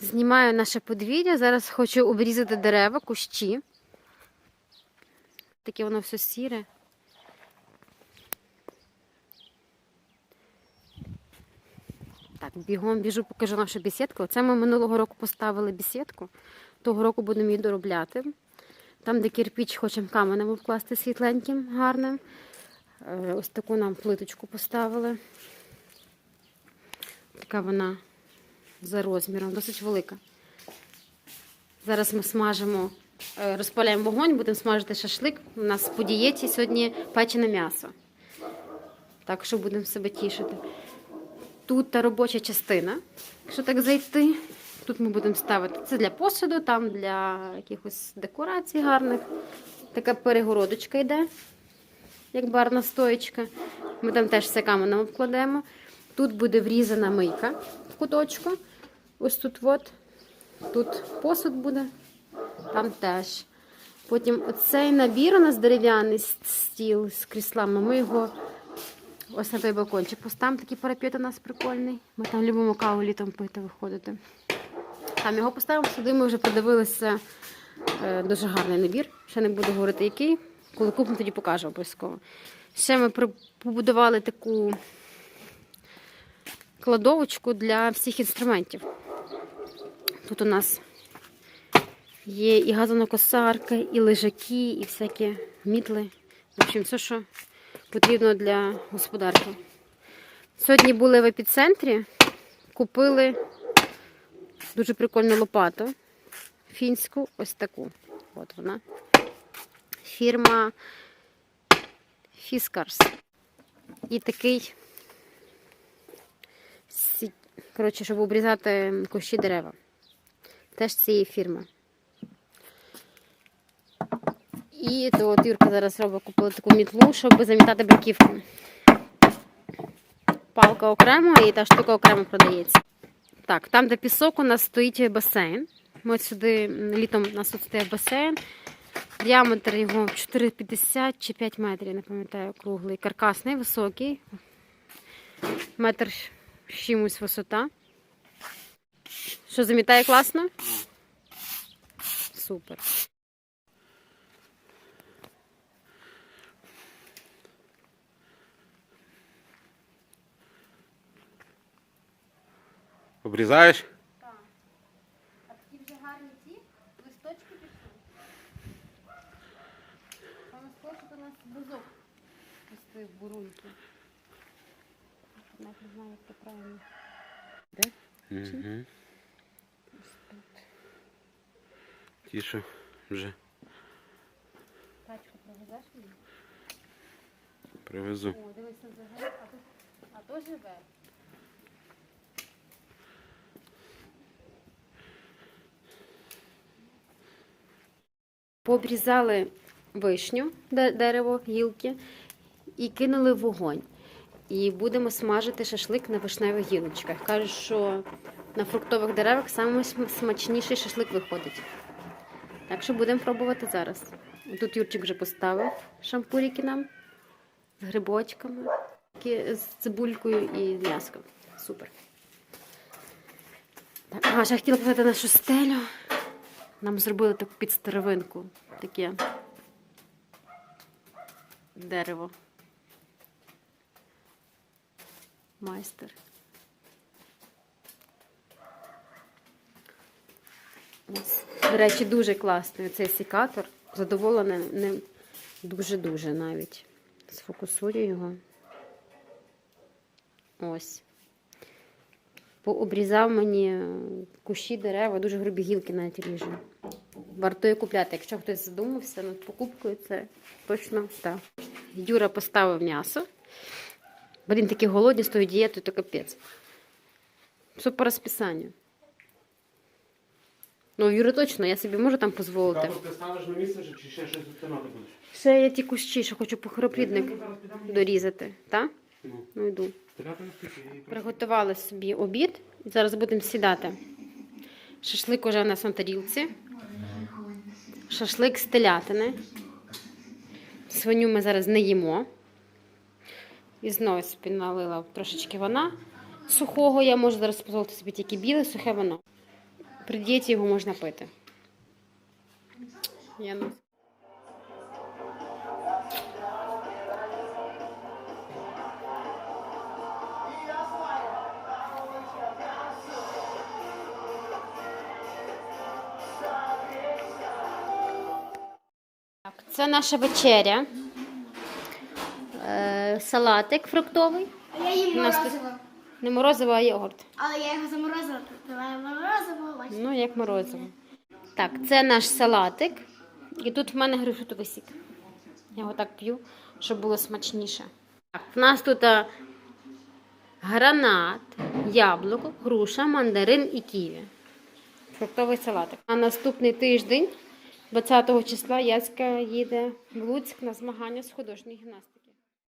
Знімаю наше подвір'я. Зараз хочу обрізати дерева, кущі. Таке воно все сіре. Так, бігом біжу, покажу нашу бесідку. Оце ми минулого року поставили бесідку. Того року будемо її доробляти. Там, де кирпіч, хочемо каменем вкласти світленьким, гарним. Е, Ось таку нам плиточку поставили. Така вона за розміром, досить велика. Зараз ми смажимо, е, розпаляємо вогонь, будемо смажити шашлик. У нас по дієті сьогодні печене м'ясо. Так що будемо себе тішити. Тут та робоча частина, якщо так зайти. Тут ми будемо ставити це для посуду, там для якихось декорацій гарних. Така перегородочка йде, як барна стоєчка. Ми там теж все каменем обкладемо. Тут буде врізана мийка в куточку. Ось тут от. Тут посуд буде, там теж. Потім оцей набір у нас дерев'яний стіл з кріслами. Ми його ось на той балкончик поставимо. Такий парапет у нас прикольний. Ми там любимо каву літом пити, виходити. Там його поставимо сюди. Ми вже подивилися е, дуже гарний набір. Ще не буду говорити, який. Коли купимо, тоді покажу обов'язково. Ще ми побудували таку кладовочку для всіх інструментів. Тут у нас є і газонокосарка, і лежаки, і всякі мітли. В общем, все, що потрібно для господарки. Сьогодні були в епіцентрі, купили дуже прикольну лопату фінську, ось таку. От вона. Фірма Fiskars. І такий, коротше, щоб обрізати кущі дерева. Теж цієї фірми. І то от Юрка зараз робить купила таку мітлу, щоб замітати бруківку. Палка окремо і та штука окремо продається. Так, там, де пісок, у нас стоїть басейн. Ми от сюди літом у нас тут стоїть басейн. Діаметр його 4,50 чи 5 метрів, не пам'ятаю, круглий. Каркасний, високий. Метр чимось висота. Що замітає класно? Супер. Обрізаєш? А такі вже гарні ті листочки пішли. Там схоже, у нас бузок тих бурунки. Навіть не знаю, як це правильно. Де? Угу. Ті, що вже Тачку привезеш мені? привезу. О, дивися, взагалі, а тут, а то живе. Пообрізали вишню, дерево, гілки, і кинули вогонь. І будемо смажити шашлик на вишневих гілочках. Кажуть, що на фруктових деревах саме см- смачніший шашлик виходить. Так що будемо пробувати зараз. Тут Юрчик вже поставив шампурики нам з грибочками, з цибулькою і м'яском. Супер. Так, ага, ще хотіла показати нашу стелю. Нам зробили таку під старовинку. Таке дерево. Майстер. Ось. До речі, дуже класний цей секатор. Задоволена ним дуже-дуже навіть. Сфокусую його. Ось. Пообрізав мені кущі дерева, дуже грубі гілки навіть ріже. Вартує купляти. Якщо хтось задумався над покупкою, це точно так. Юра поставив м'ясо. Блін, такі голодні з тою дієтою, то капець. Все по розписанню. Ну, Юра точно, я собі можу там дозволити. Каву ти ставиш на місце, чи ще щось відтинати будеш? Ще є ті кущі, що хочу похороплідник дорізати. Так? Ну, Ну йду. Приготували собі обід. І зараз будемо сідати. Шашлик уже у нас на тарілці. Шашлик з телятини. Свиню ми зараз не їмо. І знову собі налила трошечки вина сухого. Я можу зараз дозволити собі тільки біле, сухе вино. При дієті його можна пити. Я. Це наша вечеря. Е, салатик фруктовий. А я їм У нас морозиво. Не морозиво, а йогурт. Але я його заморозила. Давай морозиво. ось. Ну, як морозиво. Так, це наш салатик. І тут в мене грейпфрутовий сік. Я його так п'ю, щоб було смачніше. Так, в нас тут а, гранат, яблуко, груша, мандарин і ківі. Фруктовий салатик. На наступний тиждень, 20 числа, Яська їде в Луцьк на змагання з художньої гімнастики.